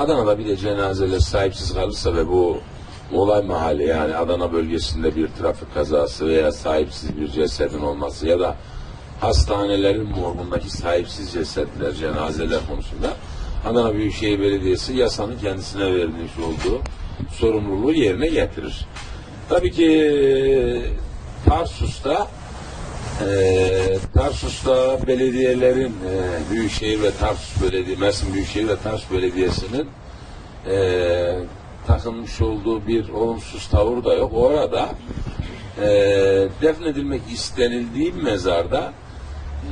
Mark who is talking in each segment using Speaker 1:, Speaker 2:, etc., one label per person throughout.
Speaker 1: Adana'da bir de cenazeler sahipsiz kalırsa ve bu olay mahalli yani Adana bölgesinde bir trafik kazası veya sahipsiz bir cesedin olması ya da hastanelerin morgundaki sahipsiz cesetler, cenazeler konusunda Adana Büyükşehir Belediyesi yasanın kendisine verilmiş olduğu sorumluluğu yerine getirir. Tabii ki Tarsus'ta ee, Tarsus'ta belediyelerin e, Büyükşehir ve Tarsus Belediye, Mersin Büyükşehir ve Tarsus Belediyesi'nin e, takılmış olduğu bir olumsuz tavır da yok. Orada e, defnedilmek istenildiği mezarda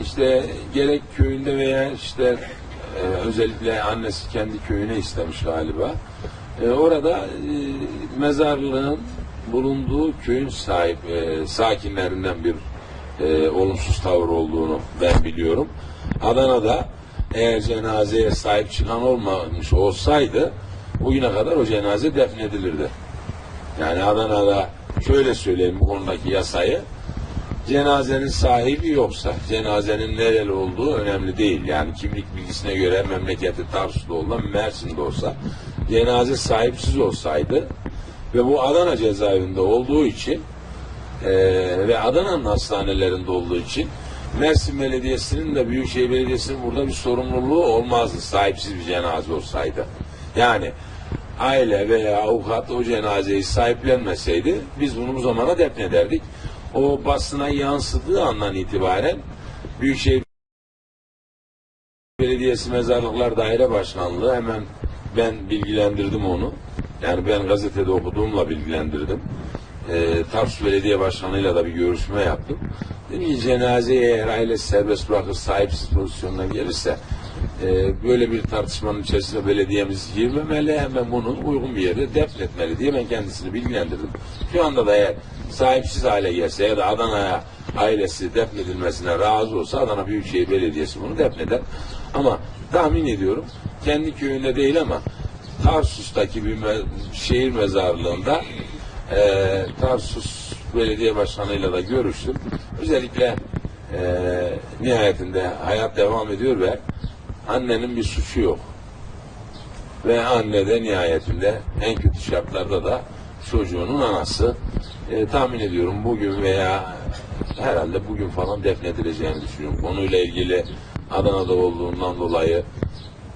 Speaker 1: işte gerek köyünde veya işte e, özellikle annesi kendi köyüne istemiş galiba. E, orada e, mezarlığın bulunduğu köyün sahip e, sakinlerinden bir e, olumsuz tavır olduğunu ben biliyorum. Adana'da eğer cenazeye sahip çıkan olmamış olsaydı bugüne kadar o cenaze defnedilirdi. Yani Adana'da şöyle söyleyeyim bu konudaki yasayı cenazenin sahibi yoksa cenazenin nereli olduğu önemli değil. Yani kimlik bilgisine göre memleketi Tarsus'ta olan Mersin'de olsa cenaze sahipsiz olsaydı ve bu Adana cezaevinde olduğu için e, ve Adana'nın hastanelerinde olduğu için Mersin Belediyesi'nin de Büyükşehir Belediyesi'nin burada bir sorumluluğu olmazdı sahipsiz bir cenaze olsaydı. Yani aile veya avukat o cenazeyi sahiplenmeseydi biz bunu bu zamana defnederdik. O basına yansıdığı andan itibaren Büyükşehir Belediyesi Mezarlıklar Daire Başkanlığı hemen ben bilgilendirdim onu. Yani ben gazetede okuduğumla bilgilendirdim. Ee, Tarsus Belediye Başkanı'yla da bir görüşme yaptım. Dedim ki cenazeyi eğer ailesi serbest bırakır sahipsiz pozisyonuna gelirse e, böyle bir tartışmanın içerisine belediyemiz girmemeli hemen bunu uygun bir yerde defnetmeli diye ben kendisini bilgilendirdim. Şu anda da eğer sahipsiz hale gelse ya da Adana'ya ailesi defnedilmesine razı olsa Adana Büyükşehir Belediyesi bunu defneder. Ama tahmin ediyorum kendi köyünde değil ama Tarsus'taki bir me- şehir mezarlığında e, Tarsus Belediye Başkanı'yla da görüştüm. Özellikle e, nihayetinde hayat devam ediyor ve annenin bir suçu yok. Ve anne de nihayetinde en kötü şartlarda da çocuğunun anası. E, tahmin ediyorum bugün veya herhalde bugün falan defnedileceğini düşünüyorum. Konuyla ilgili Adana'da olduğundan dolayı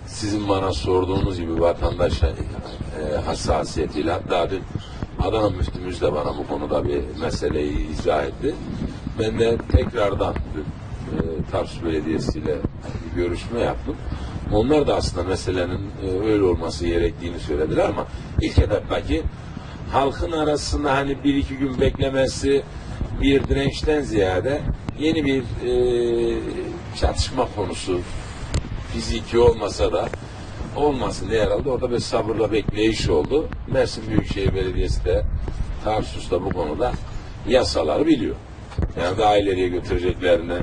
Speaker 1: sizin bana sorduğunuz gibi vatandaş e, hassasiyetiyle hatta dün Adana müftümüz de bana bu konuda bir meseleyi izah etti. Ben de tekrardan e, Tarsus Belediyesi ile görüşme yaptım. Onlar da aslında meselenin e, öyle olması gerektiğini söylediler ama ilk etaptaki halkın arasında hani bir iki gün beklemesi bir dirençten ziyade yeni bir e, çatışma konusu fiziki olmasa da olmasın diye herhalde orada bir sabırla bekleyiş oldu. Mersin Büyükşehir Belediyesi de Tarsus'ta bu konuda yasaları biliyor. Yani daha ileriye götüreceklerine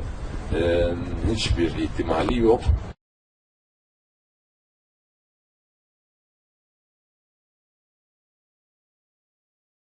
Speaker 1: e, hiçbir ihtimali yok.